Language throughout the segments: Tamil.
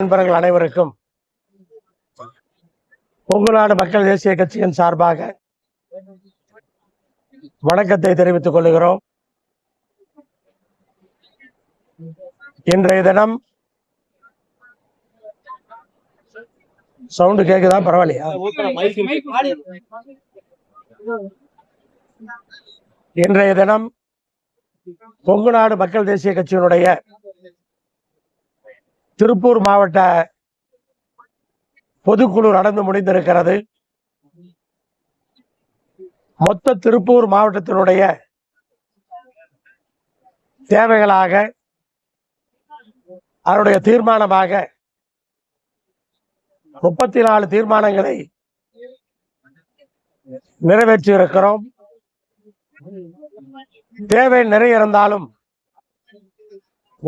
நண்பர்கள் அனைவருக்கும் பொங்குநாடு மக்கள் தேசிய கட்சியின் சார்பாக வணக்கத்தை தெரிவித்துக் கொள்கிறோம். இன்றைய தினம் சவுண்டு கேக்குதா? பரவாயில்லையா? இன்றைய தினம் பொங்குநாடு மக்கள் தேசிய கட்சியினுடைய திருப்பூர் மாவட்ட பொதுக்குழு நடந்து முடிந்திருக்கிறது. மொத்த திருப்பூர் மாவட்டத்தினுடைய தேவைகளாக அதனுடைய தீர்மானமாக முப்பத்தி நாலு தீர்மானங்களை நிறைவேற்றியிருக்கிறோம். தேவை நிறைய இருந்தாலும்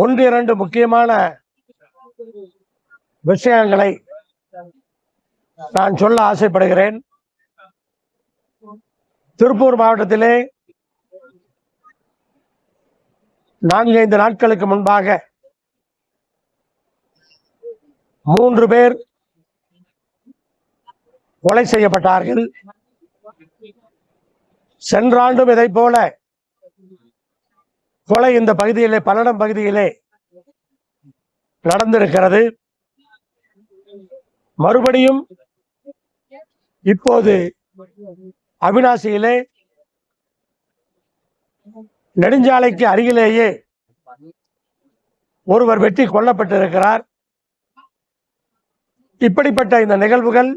ஒன்று இரண்டு முக்கியமான விஷயங்களை நான் சொல்ல ஆசைப்படுகிறேன். திருப்பூர் மாவட்டத்திலே நான்கு ஐந்து நாட்களுக்கு முன்பாக மூன்று பேர் கொலை செய்யப்பட்டார்கள். சென்ற ஆண்டும் இதை போல கொலை இந்த பகுதியிலே பல்லடம் பகுதியிலே நடந்திருக்கிறது. மறுபடியும் இப்போது அவினாசியிலே நெடுஞ்சாலைக்கு அருகிலேயே ஒருவர் வெட்டி கொல்லப்பட்டிருக்கிறார். இப்படிப்பட்ட இந்த நிகழ்வுகள்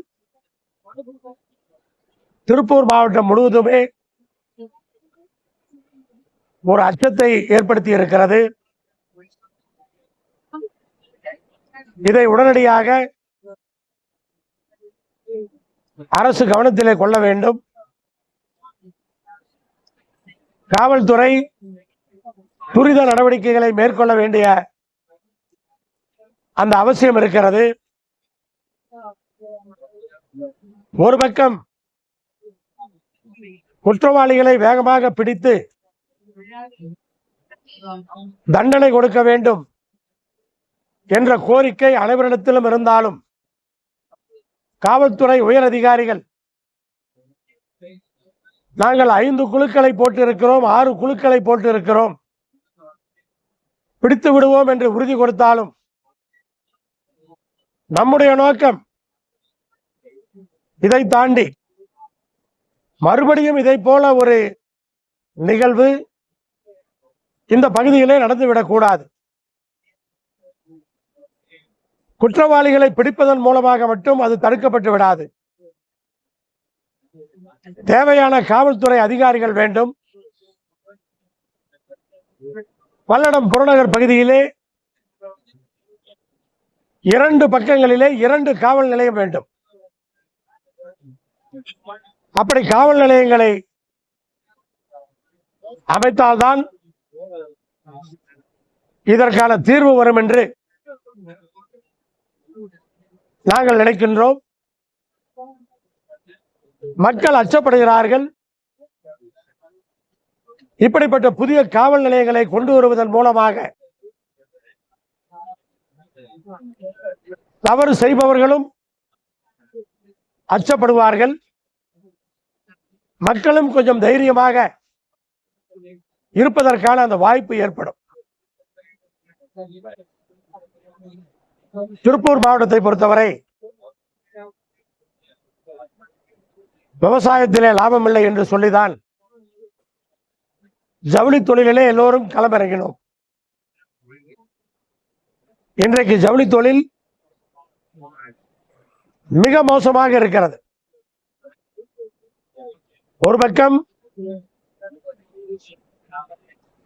திருப்பூர் மாவட்டம் முழுவதுமே ஒரு அச்சத்தை ஏற்படுத்தி இருக்கிறது இதை உடனடியாக அரசு கவனத்திலே கொள்ள வேண்டும். காவல்துறை துரித நடவடிக்கைகளை மேற்கொள்ள வேண்டிய அந்த அவசியம் இருக்கிறது. ஒரு பக்கம் குற்றவாளிகளை வேகமாக பிடித்து தண்டனை கொடுக்க வேண்டும். என்ற கோரிக்கை அனைவரிடத்திலும் இருந்தாலும் காவல்துறை உயர் அதிகாரிகள் நாங்கள் ஐந்து குழுக்களை போட்டிருக்கிறோம் ஆறு குழுக்களை போட்டிருக்கிறோம். பிடித்து விடுவோம் என்று உறுதி கொடுத்தாலும் நம்முடைய நோக்கம் இதை தாண்டி மறுபடியும் இதை போல ஒரு நிகழ்வு இந்த பகுதியிலே நடந்துவிடக் கூடாது குற்றவாளிகளை பிடிப்பதன் மூலமாக மட்டும் அது தடுக்கப்பட்டு விடாது. தேவையான காவல்துறை அதிகாரிகள் வேண்டும். பல்லடம் புறநகர் பகுதியிலே இரண்டு பக்கங்களிலே இரண்டு காவல் நிலையம் வேண்டும். அப்படி காவல் நிலையங்களை அமைத்தால்தான் இதற்கான தீர்வு வரும் என்று நாங்கள் நினைக்கின்றோம். மக்கள் அச்சப்படுகிறார்கள். இப்படிப்பட்ட புதிய காவல் நிலையங்களை கொண்டு வருவதன் மூலமாக தவறு செய்பவர்களும் அச்சப்படுவார்கள். மக்களும் கொஞ்சம் தைரியமாக இருப்பதற்கான அந்த வாய்ப்பு ஏற்படும். திருப்பூர் மாவட்டத்தை பொறுத்தவரை விவசாயத்திலே லாபம் இல்லை என்று சொல்லிதான் ஜவுளி தொழிலிலே எல்லோரும் களமிறங்கினோம். இன்றைக்கு ஜவுளி தொழில் மிக மோசமாக இருக்கிறது. ஒரு பக்கம்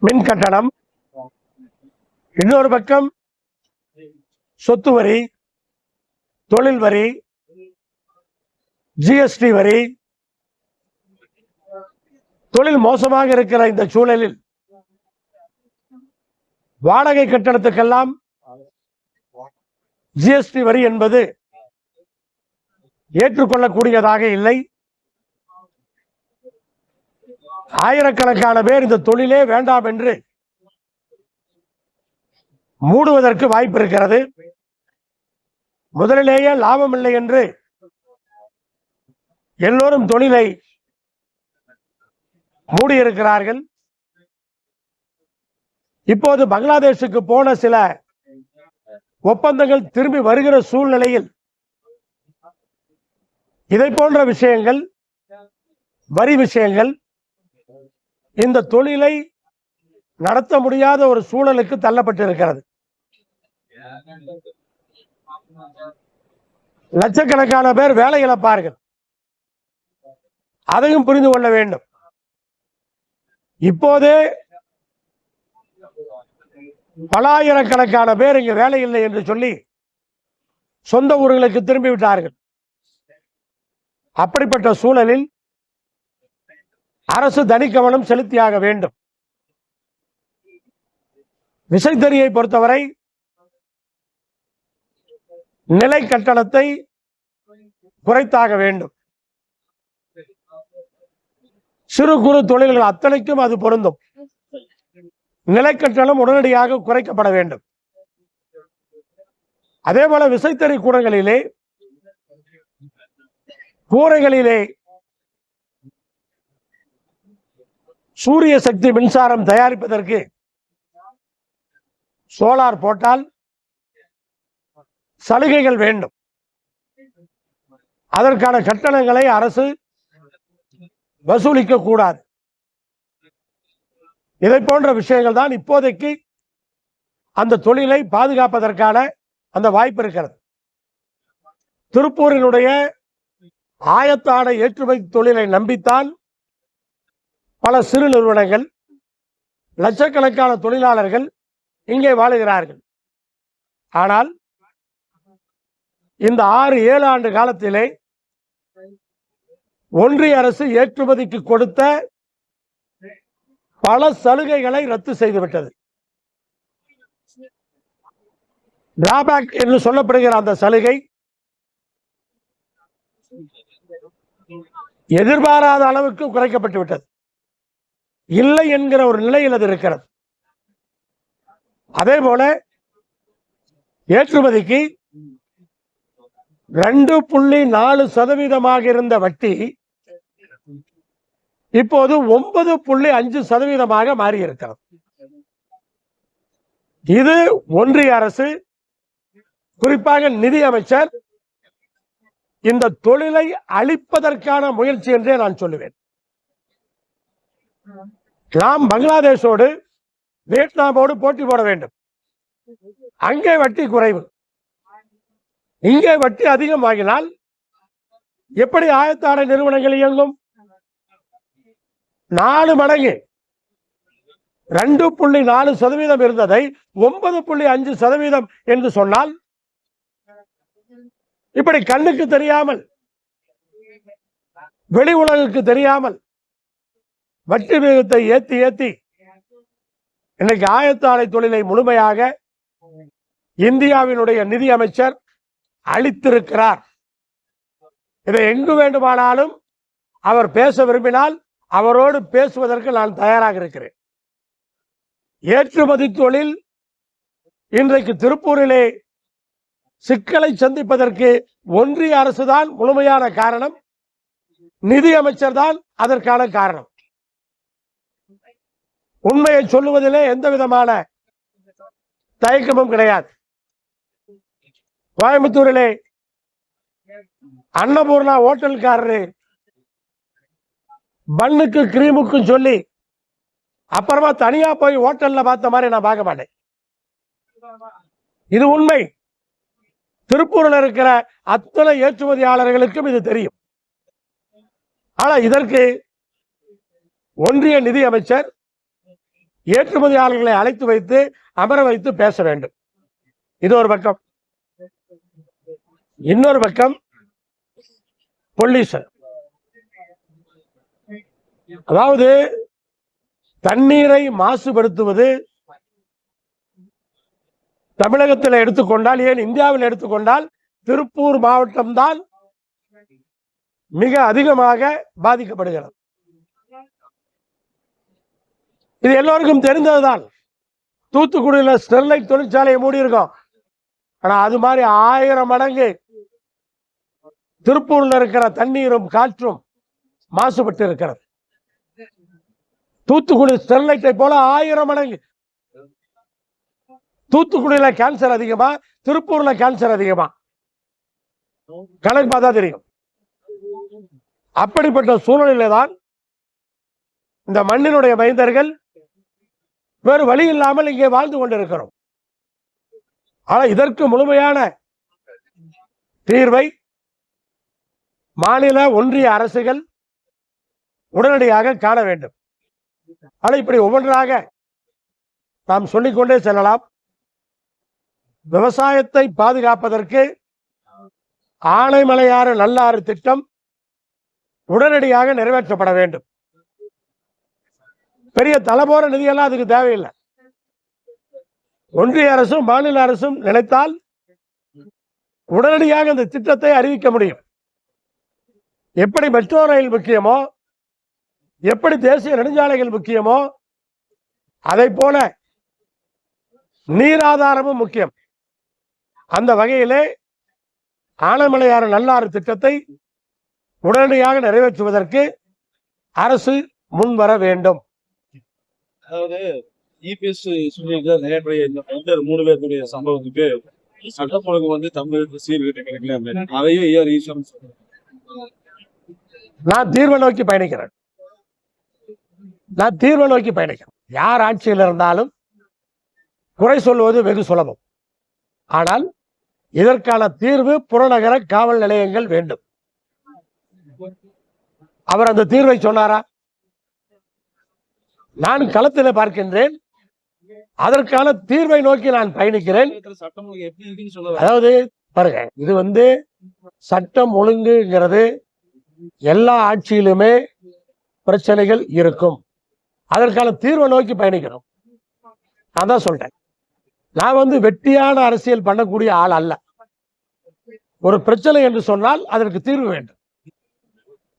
மின் கட்டணம் இன்னொரு பக்கம் சொத்து வரி தொழில் வரி ஜிஎஸ்டி வரி தொழில் மோசமாக இருக்கிற இந்த சூழலில் வாடகை கட்டணத்துக்கெல்லாம் ஜிஎஸ்டி வரி என்பது ஏற்றுக்கொள்ளக்கூடியதாக இல்லை. ஆயிரக்கணக்கான பேர் இந்த தொழிலே வேண்டாம் என்று மூடுவதற்கு வாய்ப்பு இருக்கிறது முதலிலேயே லாபம் இல்லை என்று எல்லோரும் தொழிலை மூடியிருக்கிறார்கள். இப்போது பங்களாதேஷுக்கு போன சில ஒப்பந்தங்கள் திரும்பி வருகிற சூழ்நிலையில் இதை போன்ற விஷயங்கள் வரி விஷயங்கள் இந்த தொழிலை நடத்த முடியாத ஒரு சூழலுக்கு தள்ளப்பட்டிருக்கிறது. லட்சக்கணக்கான பேர் வேலை இழப்பார்கள் அதையும் புரிந்து கொள்ள வேண்டும். இப்போதே பலாயிரக்கணக்கான பேர் இங்கு வேலை இல்லை என்று சொல்லி சொந்த ஊர்களுக்கு திரும்பி விட்டார்கள். அப்படிப்பட்ட சூழலில் அரசு தனி கவனம் செலுத்தியாக வேண்டும். விசைத்தறியை பொறுத்தவரை நிலை கட்டணத்தை குறைத்தாக வேண்டும். சிறு குறு தொழில்கள் அத்தனைக்கும் அது பொருந்தும். நிலைக்கட்டணம் உடனடியாக குறைக்கப்பட வேண்டும். அதே போல விசைத்தறி கூடங்களிலே கூரைகளிலே சூரிய சக்தி மின்சாரம் தயாரிப்பதற்கு சோலார் போட்டால் சலுகைகள் வேண்டும். அதற்கான கட்டணங்களை அரசு வசூலிக்க கூடாது. இதை போன்ற விஷயங்கள் தான் இப்போதைக்கு அந்த தொழிலை பாதுகாப்பதற்கான அந்த வாய்ப்பு இருக்கிறது. திருப்பூரினுடைய ஆயத்தான ஏற்றுமதி தொழிலை நம்பித்தான் பல சிறு நிறுவனங்கள் லட்சக்கணக்கான தொழிலாளர்கள் இங்கே வாழுகிறார்கள். ஆனால் இந்த ஆறு ஏழு ஆண்டு காலத்திலே ஒன்றிய அரசு ஏற்றுமதிக்கு கொடுத்த பல சலுகைகளை ரத்து செய்துவிட்டது டிராபேக் என்று சொல்லப்படுகிற அந்த சலுகை எதிர்பாராத அளவுக்கு குறைக்கப்பட்டு விட்டது. இல்லை என்கிற ஒரு நிலையில் அது இருக்கிறது. அதே போல ஏற்றுமதிக்கு ரெண்டு புள்ளி நாலு சதவீதமாக இருந்த வட்டி இப்போது ஒன்பது புள்ளி அஞ்சு சதவீதமாக மாறியிருக்கிறது. இது ஒன்றிய அரசு குறிப்பாக நிதி அமைச்சர் இந்த தொழிலை அழிப்பதற்கான முயற்சி என்றே நான் சொல்லுவேன். நாம் பங்களாதேஷோடு வியட்நாமோடு போட்டி போட வேண்டும். அங்கே வட்டி குறைவு. இங்கே வட்டி அதிகம் வாங்கினால் எப்படி ஆயத்தாட நிறுவனங்கள் இயங்கும்? நாலு மடங்கு. ரெண்டு புள்ளி நாலு சதவீதம் இருந்ததை ஒன்பது புள்ளி அஞ்சு சதவீதம் என்று சொன்னால் இப்படி கண்ணுக்கு தெரியாமல் வெளி உலகுக்கு தெரியாமல் வட்டி விகிதத்தை ஏத்தி ஏத்தி இன்னைக்கு ஆயத்தாலை தொழிலை முழுமையாக இந்தியாவினுடைய நிதி அமைச்சர் அளித்திருக்கிறார் இதை எங்கு வேண்டுமானாலும் அவர் பேச விரும்பினால் அவரோடு பேசுவதற்கு நான் தயாராக இருக்கிறேன். ஏற்றுமதி தொழில் இன்றைக்கு திருப்பூரிலே சிக்கலை சந்திப்பதற்கு ஒன்றிய அரசுதான் முழுமையான காரணம். நிதி அமைச்சர் தான் அதற்கான காரணம். உண்மையை சொல்லுவதிலே எந்த விதமான தயக்கமும் கிடையாது. கோயம்புத்தூரிலே அன்னபூர்ணா ஹோட்டல்காரரு பண்ணுக்கு கிரீமுக்கும் சொல்லி அப்புறமா தனியா போய் ஹோட்டல்ல பார்த்த மாதிரி நான் பார்க்க மாட்டேன். இது உண்மை. திருப்பூர்ல இருக்கிற அத்தனை ஏற்றுமதியாளர்களுக்கும் இது தெரியும். ஆனா இதற்கு ஒன்றிய நிதி அமைச்சர் ஏற்றுமதியாளர்களை அழைத்து வைத்து அமர வைத்து பேச வேண்டும். இது ஒரு பக்கம். இன்னொரு பக்கம் பொல்யூஷன். அதாவது தண்ணீரை மாசுபடுத்துவது தமிழகத்தில் எடுத்துக்கொண்டால் ஏன் இந்தியாவில் எடுத்துக்கொண்டால் திருப்பூர் மாவட்டம்தான் மிக அதிகமாக பாதிக்கப்படுகிறது. இது எல்லோருக்கும் தெரிந்ததுதான். தூத்துக்குடியில் ஸ்டெர்லைட் தொழிற்சாலையை மூடி இருக்கோம் ஆனா அது மாதிரி ஆயிரம் மடங்கு திருப்பூர்ல இருக்கிற தண்ணீரும் காற்றும் மாசுபட்டு இருக்கிறது தூத்துக்குடி ஸ்டெர்லைட்டை போல ஆயிரம் மடங்கு. தூத்துக்குடியில கேன்சர் அதிகமா திருப்பூர்ல கேன்சர் அதிகமா. கணக்கு பார்த்தா தெரியும். அப்படிப்பட்ட சூழ்நிலையில தான் இந்த மண்ணினுடைய மைந்தர்கள் வேறு வழி இல்லாமல் இங்கே வாழ்ந்து கொண்டிருக்கிறோம். ஆனா இதற்கு முழுமையான தீர்வை மாநில ஒன்றிய அரசுகள் உடனடியாக காண வேண்டும். ஆனால் இப்படி ஒவ்வொன்றாக நாம் சொல்லிக்கொண்டே செல்லலாம். விவசாயத்தை பாதுகாப்பதற்கு ஆனைமலையாறு நல்லாறு திட்டம் உடனடியாக நிறைவேற்றப்பட வேண்டும். பெரிய தலைபோற நிதியெல்லாம் அதுக்கு தேவையில்லை. ஒன்றிய அரசும் மாநில அரசும் நினைத்தால் உடனடியாக இந்த திட்டத்தை அறிவிக்க முடியும். எப்படி மெட்ரோ ரயில் முக்கியமோ எப்படி தேசிய நெடுஞ்சாலைகள் முக்கியமோ அதை போல நீராதாரமும் முக்கியம். அந்த வகையிலே ஆனமலையாறு நல்லாறு திட்டத்தை உடனடியாக நிறைவேற்றுவதற்கு அரசு முன்வர வேண்டும். அதாவது இபிஎஸ் இந்த மூணு பேருடைய சம்பவத்துக்கு சட்டம் ஒழுங்கு வந்து தமிழகத்தில் சீர்கிட்ட கிடைக்கல அதையும் ஏஆர் ஈஸ்வரன் நான் தீர்வை நோக்கி பயணிக்கிறேன். நான் தீர்வை நோக்கி பயணிக்கிறேன். யார் ஆட்சியில் இருந்தாலும் குறை சொல்வது வெகு சுலபம். ஆனால் இதற்கான தீர்வு புறநகர காவல் நிலையங்கள் வேண்டும். அவர் அந்த தீர்வை சொன்னாரா? நான் களத்தில் பார்க்கின்றேன். அதற்கான தீர்வை நோக்கி நான் பயணிக்கிறேன். அதாவது பாருங்க இது வந்து சட்டம் ஒழுங்குங்கிறது எல்லா ஆட்சியிலுமே பிரச்சனைகள் இருக்கும். அதற்கான தீர்வை நோக்கி பயணிக்கணும் நான் தான் சொல்றேன். நான் வந்து வெட்டியான அரசியல் பண்ணக்கூடிய ஆள் அல்ல. ஒரு பிரச்சனை என்று சொன்னால் அதற்கு தீர்வு வேண்டும்.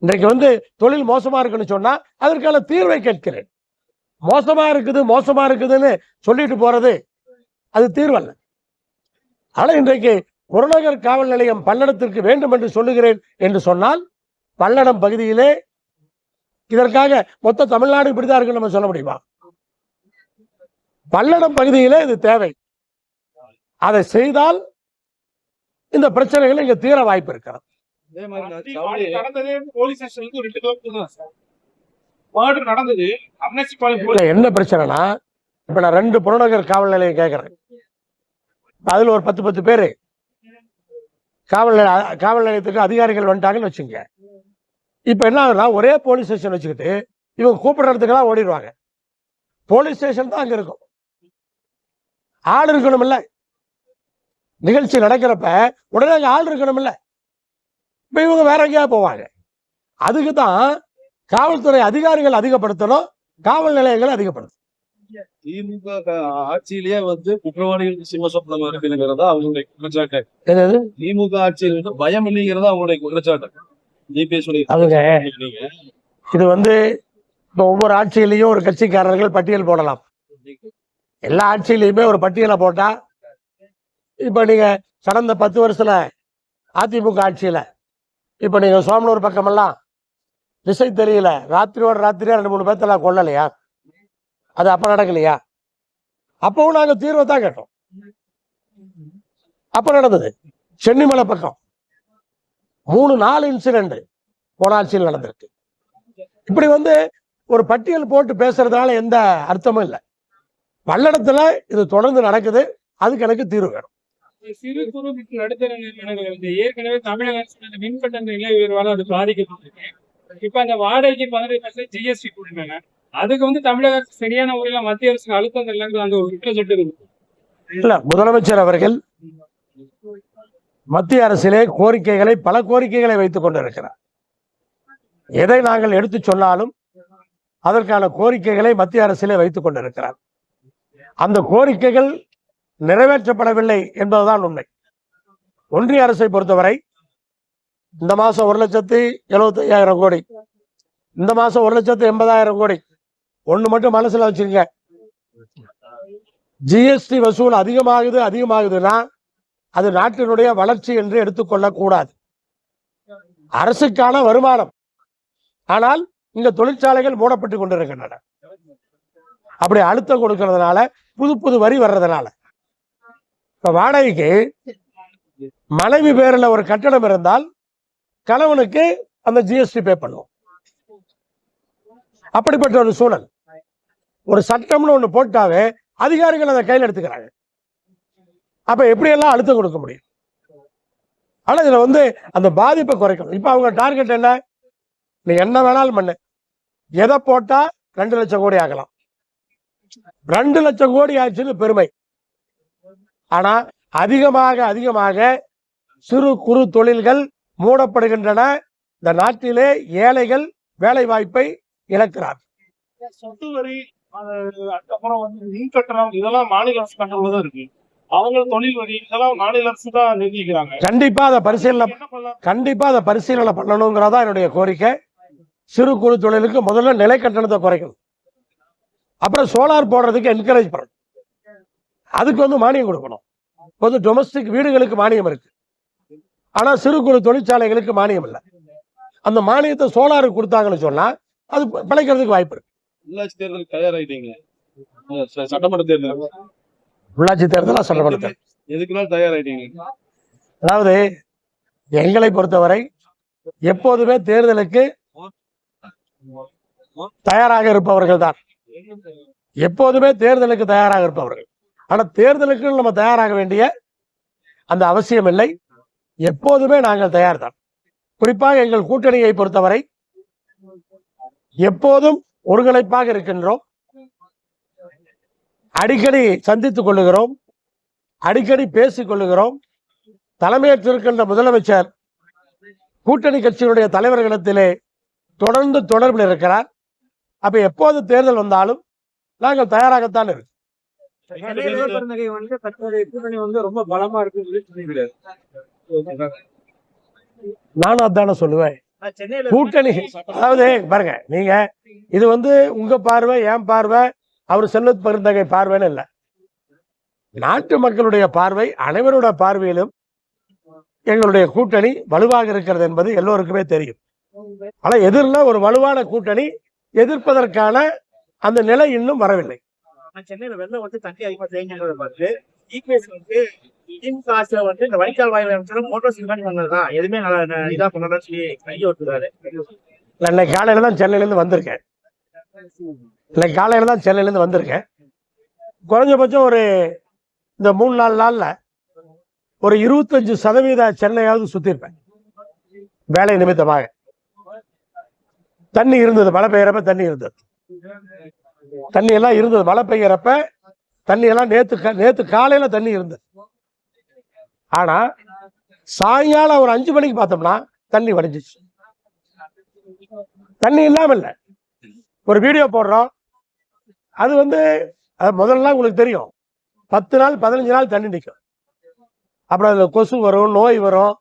இன்றைக்கு வந்து தொழில் மோசமா இருக்குன்னு சொன்னா அதற்கான தீர்வை கேட்கிறேன். மோசமா இருக்குது மோசமா இருக்குதுன்னு சொல்லிட்டு போறது அது தீர்வல்ல. ஆனா இன்றைக்கு புறநகர் காவல் நிலையம் பல்லடத்திற்கு வேண்டும் என்று சொல்லுகிறேன் என்று சொன்னால் பல்லடம் பகுதியிலே இதற்காக மொத்த தமிழ்நாடு இப்படிதான் இருக்குன்னு நம்ம சொல்ல முடியுமா? பல்லடம் பகுதியிலே இது தேவை. அதை செய்தால் இந்த பிரச்சனைகள் இங்க தீர வாய்ப்பு இருக்கிறது. என்ன பிரச்சனைனா இப்ப நான் ரெண்டு புறநகர் காவல் நிலையம் கேட்கிறேன் அதுல ஒரு பத்து பத்து பேரு. காவல் காவல் நிலையத்துக்கு அதிகாரிகள் வந்துட்டாங்கன்னு வச்சுங்க இப்ப என்ன ஆகுதுன்னா ஒரே போலீஸ் ஸ்டேஷன் வச்சுக்கிட்டு இவங்க கூப்பிடுற இடத்துக்கெல்லாம் ஓடிடுவாங்க. போலீஸ் ஸ்டேஷன் தான் அங்க இருக்கும். ஆள் இருக்கணும் இல்ல. நிகழ்ச்சி நடக்கிறப்ப உடனே அங்க ஆள் இருக்கணும் இல்ல. இப்ப இவங்க வேற எங்கேயாவது போவாங்க. அதுக்கு தான் காவல்துறை அதிகாரிகள் அதிகப்படுத்தணும் காவல் நிலையங்கள் அதிகப்படுத்தணும். திமுக ஆட்சியிலேயே வந்து குற்றவாளிகளுக்கு சிம்மசப்தமா இருக்குங்கிறதா அவங்களுடைய குற்றச்சாட்டு. திமுக ஆட்சியில் பயம் இல்லைங்கிறதா அவங்களுடைய குற்றச்சாட்டு. இது வந்து இப்போ ஒவ்வொரு ஆட்சியிலையும் ஒரு கட்சிக்காரர்கள் பட்டியல் போடலாம். எல்லா ஆட்சியிலையுமே ஒரு பட்டியலை போட்டா இப்போ நீங்க கடந்த பத்து வருஷத்துல அதிமுக ஆட்சியில இப்போ நீங்க சோமனூர் பக்கமெல்லாம் திசை தெரியல. ராத்திரியோட ராத்திரியா ரெண்டு மூணு பேர்த்தெல்லாம் கொல்லலையா? அது அப்ப நடக்கலையா? அப்பவும் நாங்க தீர்வை தான் கேட்டோம். அப்ப நடந்தது. சென்னிமலை பக்கம். மூணு நாலு இன்சிடென்ட் போன ஆட்சியில் நடந்திருக்கு. இப்படி வந்து ஒரு பட்டியல் போட்டு பேசுறதுனால எந்த அர்த்தமும் இல்லை. பல்லடத்துல இது தொடர்ந்து நடக்குது. அதுக்கு எனக்கு தீர்வு வேணும். சிறு குறு மற்றும் நடுத்தர நிறுவனங்கள் ஏற்கனவே தமிழக அரசு அந்த மின்கட்டண நிலை உயர்வால அது பாதிக்கப்பட்டிருக்கு. இப்ப அந்த வாடகைக்கு பதினெட்டு பர்சன்ட் ஜிஎஸ்டி போட்டிருக்காங்க. அதுக்கு வந்து தமிழக அரசு சரியான முறையில மத்திய அரசுக்கு அழுத்தம் தரலங்கிற அந்த ஒரு குற்றச்சாட்டு இருக்கு. இல்ல முதலமைச்சர் அவர்கள் மத்திய அரசிலே கோரிக்கைகளை பல கோரிக்கைகளை வைத்துக் கொண்டிருக்கிறார். எதை நாங்கள் எடுத்து சொன்னாலும் அதற்கான கோரிக்கைகளை மத்திய அரசிலே வைத்துக் கொண்டிருக்கிறார். அந்த கோரிக்கைகள் நிறைவேற்றப்படவில்லை என்பதுதான் உண்மை. ஒன்றிய அரசை பொறுத்தவரை இந்த மாசம் ஒரு லட்சத்தி எழுபத்தி ஐயாயிரம் கோடி இந்த மாசம் ஒரு லட்சத்து எண்பதாயிரம் கோடி ஒண்ணு மட்டும் மனசுல வச்சுருங்க ஜிஎஸ்டி வசூல் அதிகமாகுது அதிகமாகுதுன்னா அது நாட்டினுடைய வளர்ச்சி என்று எடுத்துக்கொள்ளக்கூடாது. அரசுக்கான வருமானம். ஆனால் இந்த தொழிற்சாலைகள் மூடப்பட்டு கொண்டிருக்கின்றன. அப்படி அழுத்தம் கொடுக்கறதுனால புது புது வரி வர்றதுனால. இப்ப வாடகைக்கு மனைவி பேர்ல ஒரு கட்டடம் இருந்தால் கணவனுக்கு அந்த ஜிஎஸ்டி பே பண்ணுவோம். அப்படிப்பட்ட ஒரு சூழல். ஒரு சட்டம்னு ஒன்று போட்டாவே அதிகாரிகள் அதை கையில் எடுத்துக்கிறாங்க. அப்ப எப்படியெல்லாம் அழுத்தம் கொடுக்க முடியும்? ஆனா இதுல வந்து அந்த பாதிப்பை குறைக்கணும். இப்ப அவங்க டார்கெட் என்ன? நீ என்ன வேணாலும் பண்ணு. எதை போட்டா ரெண்டு லட்சம் கோடி ஆகலாம். ரெண்டு லட்சம் கோடி ஆச்சுன்னு பெருமை. ஆனா அதிகமாக அதிகமாக சிறு குறு தொழில்கள் மூடப்படுகின்றன. இந்த நாட்டிலே ஏழைகள் வேலை வாய்ப்பை இழக்கிறார் சொத்து வரி அதுக்கப்புறம் வந்து இதெல்லாம் மாநில அரசு கண்ட்ரோல்ல தான் இருக்கு. அவங்க தொழில் வரி இதெல்லாம் மாநில அரசு தான் நிர்ணயிக்கிறாங்க. கண்டிப்பா அதை பரிசீலனை கண்டிப்பா அதை பரிசீலனை பண்ணணுங்கிறதா என்னுடைய கோரிக்கை. சிறு குறு தொழிலுக்கு முதல்ல நிலை கட்டணத்தை குறைக்கணும். அப்புறம் சோலார் போடுறதுக்கு என்கரேஜ் பண்ணணும். அதுக்கு வந்து மானியம் கொடுக்கணும். பொது டொமஸ்டிக் வீடுகளுக்கு மானியம் இருக்கு. ஆனா சிறு குறு தொழிற்சாலைகளுக்கு மானியம் இல்லை. அந்த மானியத்தை சோலாருக்கு கொடுத்தாங்கன்னு சொன்னா அது பிழைக்கிறதுக்கு வாய்ப்பு இருக்கு. உள்ளாட்சி சட்டமன்ற தேர்தல். உள்ளாட்சி தேர்தலா சொல்லப்படுது எதுக்குனாலும் அதாவது எங்களை பொறுத்தவரை எப்போதுமே தேர்தலுக்கு தயாராக இருப்பவர்கள் தான் எப்போதுமே தேர்தலுக்கு தயாராக இருப்பவர்கள். ஆனா தேர்தலுக்கு நம்ம தயாராக வேண்டிய அந்த அவசியம் இல்லை. எப்போதுமே நாங்கள் தயார் தான் குறிப்பாக எங்கள் கூட்டணியை பொறுத்தவரை எப்போதும் ஒருங்கிணைப்பாக இருக்கின்றோம். அடிக்கடி சந்தித்துக் கொள்ளுகிறோம். அடிக்கடி பேசிக் கொள்ளுகிறோம். தலைமையேற்றிருக்கின்ற முதலமைச்சர் கூட்டணி கட்சியினுடைய தலைவர்களிடத்திலே தொடர்ந்து தொடர்பில் இருக்கிறார். அப்ப எப்போது தேர்தல் வந்தாலும் நாங்கள் தயாராகத்தான் இருக்கோம் நானும் அதானே சொல்லுவேன். கூட்டணி அதாவது பாருங்க நீங்க இது வந்து உங்க பார்வை என் பார்வை அவர் செல்வத் பெருந்தகை பார்வைன்னு இல்லை. நாட்டு மக்களுடைய பார்வை அனைவரோட பார்வையிலும் எங்களுடைய கூட்டணி வலுவாக இருக்கிறது என்பது எல்லோருக்குமே தெரியும். ஆனா எதிரில் ஒரு வலுவான கூட்டணி எதிர்ப்பதற்கான அந்த நிலை இன்னும் வரவில்லை. சென்னையில வெள்ளம் வந்து தண்ணி அதிகமா தேங்கினதை பார்த்து இபிஎஸ் வந்து திமுக ஆட்சியில வந்து இந்த வைக்கால் வாயில் அமைச்சரும் மோட்டர் சிமெண்ட் பண்ணதுதான் எதுவுமே நல்லா இதா பண்ணலன்னு சொல்லி கையை விட்டுறாரு நான் இன்னைக்கு காலையில தான் சென்னையிலேருந்து வந்திருக்கேன். இல்லை காலையில் தான் சென்னையிலேருந்து வந்திருக்கேன். குறைஞ்சபட்சம் ஒரு இந்த மூணு நாலு நாளில் ஒரு இருபத்தஞ்சு சதவீத சென்னையாவது சுற்றிருப்பேன் வேலை நிமித்தமாக. தண்ணி இருந்தது மழை பெய்யறப்ப தண்ணி இருந்தது. தண்ணி எல்லாம் இருந்தது மழை பெய்யறப்ப தண்ணி எல்லாம் நேத்து நேத்து காலையில தண்ணி இருந்தது. ஆனா சாயங்காலம் ஒரு அஞ்சு மணிக்கு பார்த்தோம்னா தண்ணி வடிஞ்சிச்சு. தண்ணி இல்லாம இல்ல ஒரு வீடியோ போடுறோம் அது வந்து அது நாள் உங்களுக்கு தெரியும். பத்து நாள் பதினஞ்சு நாள் தண்ணி நிற்கும் அப்புறம் அதில் கொசு வரும் நோய் வரும்.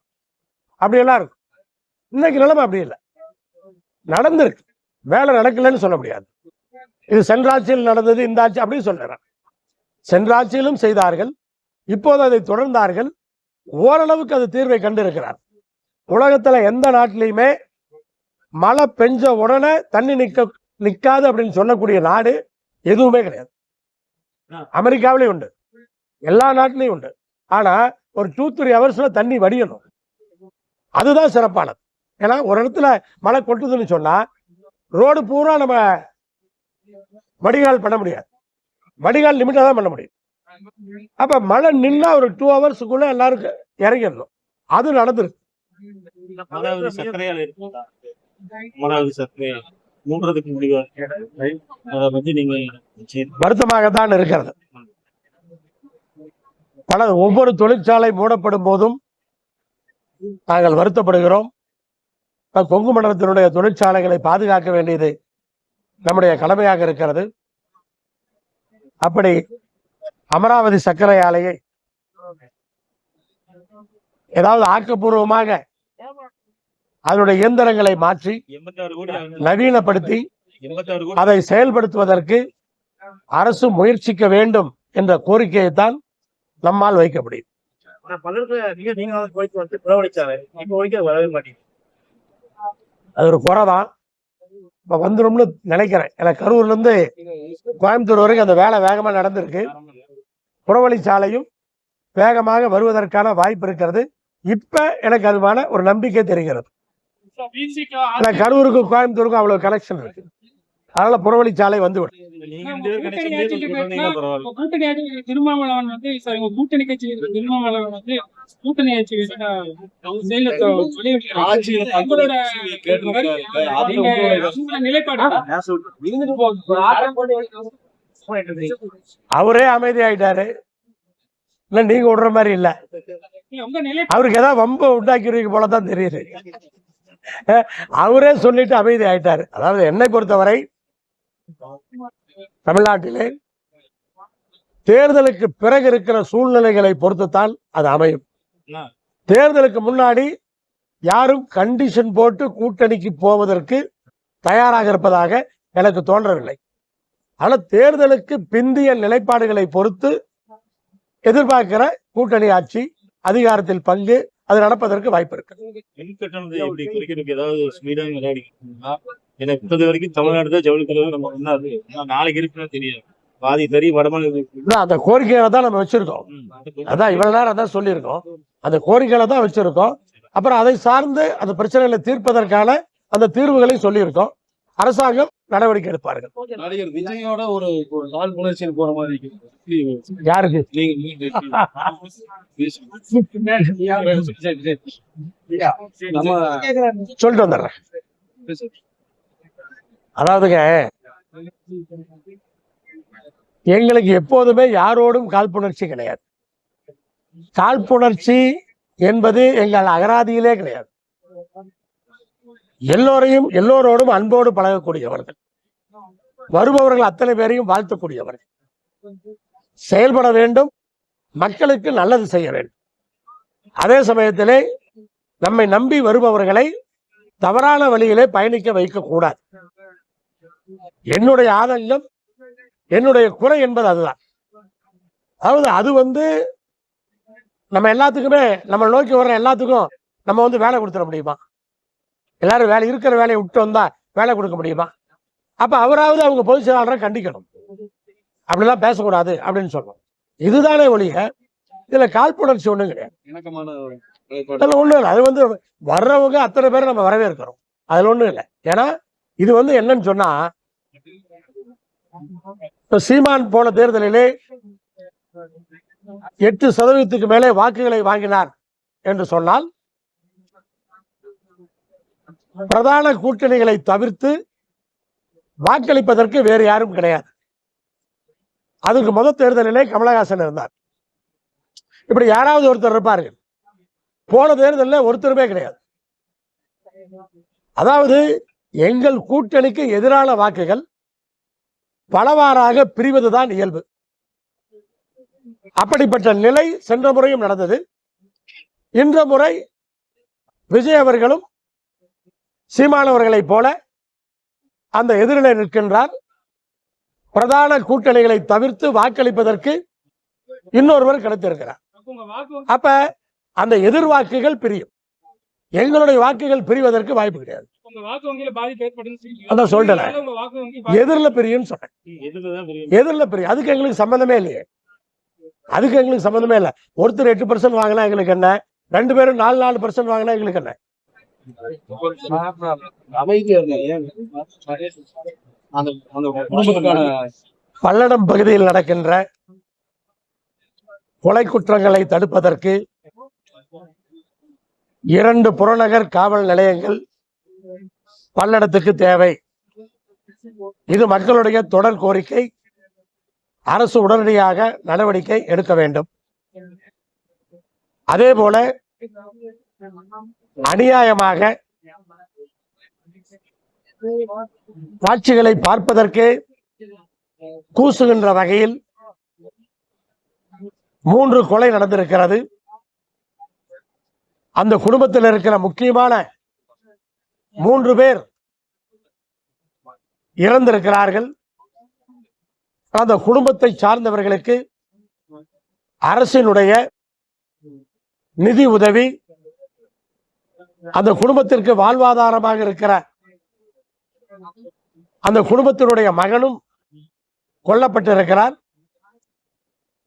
அப்படியெல்லாம் இருக்கும். இன்னைக்கு நிலைமை அப்படி இல்லை. நடந்திருக்கு. வேலை நடக்கலைன்னு சொல்ல முடியாது. இது சென்ற ஆட்சியில் நடந்தது இந்த ஆட்சி அப்படின்னு சொல்லுறேன் சென்ற ஆட்சியிலும் செய்தார்கள். இப்போது அதை தொடர்ந்தார்கள். ஓரளவுக்கு அது தீர்வை கண்டிருக்கிறார். உலகத்தில் எந்த நாட்டிலையுமே மழை பெஞ்ச உடனே தண்ணி நிற்க நிற்காது அப்படின்னு சொல்லக்கூடிய நாடு எதுவுமே கிடையாது. அமெரிக்காவிலையும் உண்டு. எல்லா நாட்டிலையும் உண்டு. ஆனா ஒரு டூ த்ரீ ஹவர்ஸ்ல தண்ணி வடியணும். அதுதான் சிறப்பானது. ஏன்னா ஒரு இடத்துல மழை கொட்டுதுன்னு சொன்னா ரோடு பூரா நம்ம வடிகால் பண்ண முடியாது. வடிகால் லிமிட்டா தான் பண்ண முடியும். அப்ப மழை நின்னா ஒரு டூ ஹவர்ஸுக்குள்ள எல்லாரும் இறங்கிடணும். அது நடந்திருக்கு. சர்க்கரையால் சர்க்கரை மூன்றதுக்கு முடிவு அதை நீங்க வருத்தமாகத்தான் இருக்கிறது. பல ஒவ்வொரு தொழிற்சாலை மூடப்படும் போதும் நாங்கள் வருத்தப்படுகிறோம். கொங்கு மண்டலத்தினுடைய தொழிற்சாலைகளை பாதுகாக்க வேண்டியது நம்முடைய கடமையாக இருக்கிறது. அப்படி அமராவதி சர்க்கரை ஆலையை ஏதாவது ஆக்கப்பூர்வமாக அதனுடைய இயந்திரங்களை மாற்றி. நவீனப்படுத்தி அதை செயல்படுத்துவதற்கு அரசு முயற்சிக்க வேண்டும் என்ற கோரிக்கையைத்தான் நம்மால் வைக்க முடியும். அது ஒரு குறை தான். இப்போ வந்துரும்னு நினைக்கிறேன். எனக்கு கரூர்லேருந்து கோயம்புத்தூர் வரைக்கும் அந்த வேலை வேகமாக நடந்திருக்கு. புறவழிச்சாலையும் வேகமாக வருவதற்கான வாய்ப்பு இருக்கிறது. இப்போ எனக்கு அதுவான ஒரு நம்பிக்கை தெரிகிறது. கரூருக்கும் கோயம்புத்தூருக்கும் அவ்வளவு கனெக்ஷன் இருக்கு. அதனால வந்து ஆட்சி திருமாவளவன் வந்து கூட்டணி கட்சி திருமாவளவன் கூட்டணி ஆட்சி அவரே அமைதி ஆயிட்டாரு இல்ல நீங்க விடுற மாதிரி இல்ல. அவருக்கு ஏதாவது வம்ப உண்டாக்கிடுவீங்க போலதான் தெரியுது. அவரே சொல்லிட்டு அமைதி ஆயிட்டாரு அதாவது என்னை பொறுத்தவரை தமிழ்நாட்டிலே தேர்தலுக்கு பிறகு இருக்கிற சூழ்நிலைகளை பொறுத்துத்தான் அது அமையும். தேர்தலுக்கு முன்னாடி யாரும் கண்டிஷன் போட்டு கூட்டணிக்கு போவதற்கு தயாராக இருப்பதாக எனக்கு தோன்றவில்லை. ஆனால் தேர்தலுக்கு பிந்திய நிலைப்பாடுகளை பொறுத்து எதிர்பார்க்கிற கூட்டணி ஆட்சி அதிகாரத்தில் பங்கு அது நடப்பதற்கு வாய்ப்பு இருக்கு. மின் கட்டணத்தை எப்படி குறைக்கிறதுக்கு ஏதாவது ஸ்பீடாக விளையாடிக்கிறீங்களா எனக்கு இப்போது வரைக்கும் தமிழ்நாடு தான் ஜவுளி தலைவர் நம்ம நான் நாளைக்கு இருக்குன்னு தெரியாது. பாதி தறி வடமாநில அந்த கோரிக்கைகளை தான் நம்ம வச்சிருக்கோம். அதான் இவ்வளவு நேரம் அதான் சொல்லியிருக்கோம். அந்த கோரிக்கைகளை தான் வச்சிருக்கோம். அப்புறம் அதை சார்ந்து அந்த பிரச்சனைகளை தீர்ப்பதற்கான அந்த தீர்வுகளை சொல்லியிருக்கோம். அரசாங்கம் நடவடிக்கை எடுப்பார்கள். நடிகர் விஜயோட ஒரு நாள் புணர்ச்சியில் போற மாதிரி இருக்கு. யாருக்கு? சொல்லிட்டு வந்துடுறேன். அதாவதுங்க எங்களுக்கு எப்போதுமே யாரோடும் காழ்ப்புணர்ச்சி கிடையாது. காழ்ப்புணர்ச்சி என்பது எங்கள் அகராதியிலே கிடையாது. எல்லோரையும் எல்லோரோடும் அன்போடு பழகக்கூடியவர்கள். வருபவர்கள் அத்தனை பேரையும் வாழ்த்தக்கூடியவர்கள். செயல்பட வேண்டும் மக்களுக்கு நல்லது செய்ய வேண்டும். அதே சமயத்திலே நம்மை நம்பி வருபவர்களை தவறான வழியிலே பயணிக்க வைக்கக்கூடாது. என்னுடைய ஆதங்கம் என்னுடைய குறை என்பது அதுதான். அதாவது அது வந்து நம்ம எல்லாத்துக்குமே நம்ம நோக்கி வர்ற எல்லாத்துக்கும் நம்ம வந்து வேலை கொடுத்துட முடியுமா? எல்லாரும் வேலை இருக்கிற வேலையை விட்டு வந்தா வேலை கொடுக்க முடியுமா? அப்ப அவராவது அவங்க பொதுச் செயலாளரை கண்டிக்கணும். அப்படிலாம் பேசக்கூடாது அப்படின்னு சொல்றோம். இதுதானே ஒழிய இதுல காழ்ப்புணர்ச்சி ஒண்ணும் கிடையாது. ஒண்ணும் இல்லை. அது வந்து வர்றவங்க அத்தனை பேரை நம்ம வரவேற்கிறோம். அதுல ஒண்ணும் இல்லை. ஏன்னா இது வந்து என்னன்னு சொன்னா இப்ப சீமான் போன தேர்தலிலே எட்டு சதவீதத்துக்கு மேலே வாக்குகளை வாங்கினார் என்று சொன்னால் பிரதான கூட்டணிகளை தவிர்த்து வாக்களிப்பதற்கு வேறு யாரும் கிடையாது. அதுக்கு முதல் தேர்தலிலே கமலஹாசன் இருந்தார். இப்படி யாராவது ஒருத்தர் இருப்பார்கள். போன தேர்தலில் ஒருத்தருமே கிடையாது. அதாவது எங்கள் கூட்டணிக்கு எதிரான வாக்குகள் பலவாறாக பிரிவதுதான் இயல்பு. அப்படிப்பட்ட நிலை சென்ற முறையும் நடந்தது. இந்த முறை விஜய் அவர்களும் சீமானவர்களைப் போல அந்த எதிரிலே நிற்கின்றார். பிரதான கூட்டணிகளை தவிர்த்து வாக்களிப்பதற்கு இன்னொருவர் கிடைத்திருக்கிறார். அப்ப அந்த எதிர்வாக்குகள் பிரியும். எங்களுடைய வாக்குகள் பிரிவதற்கு வாய்ப்பு கிடையாது. அதான் சொல்லிட்டேன். எதிரில் பிரியும்னு சொன்னேன். எதிரில் பிரியும். அதுக்கு எங்களுக்கு சம்மந்தமே இல்லையே. அதுக்கு எங்களுக்கு சம்மந்தமே இல்லை. ஒருத்தர் எட்டு பர்சன்ட் வாங்கினா எங்களுக்கு என்ன? ரெண்டு பேரும் நாலு நாலு பர்சன்ட் வாங்கினா எங்களுக்கு என்ன? பல்லடம் பகுதியில் நடக்கின்ற கொலை குற்றங்களை தடுப்பதற்கு இரண்டு புறநகர் காவல் நிலையங்கள் பல்லடத்துக்கு தேவை. இது மக்களுடைய தொடர் கோரிக்கை அரசு உடனடியாக நடவடிக்கை எடுக்க வேண்டும். அதே போல அநியாயமாக காட்சிகளை பார்ப்பதற்கே கூசுகின்ற வகையில் மூன்று கொலை நடந்திருக்கிறது. அந்த குடும்பத்தில் இருக்கிற முக்கியமான மூன்று பேர் இறந்திருக்கிறார்கள். அந்த குடும்பத்தை சார்ந்தவர்களுக்கு அரசினுடைய நிதி உதவி அந்த குடும்பத்திற்கு வாழ்வாதாரமாக இருக்கிற அந்த குடும்பத்தினுடைய மகனும் கொல்லப்பட்டிருக்கிறார்.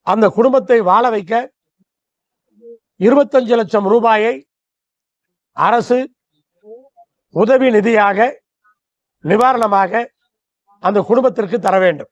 அந்த குடும்பத்தை வாழ வைக்க இருபத்தஞ்சு லட்சம் ரூபாயை அரசு உதவி நிதியாக நிவாரணமாக அந்த குடும்பத்திற்கு தர வேண்டும்.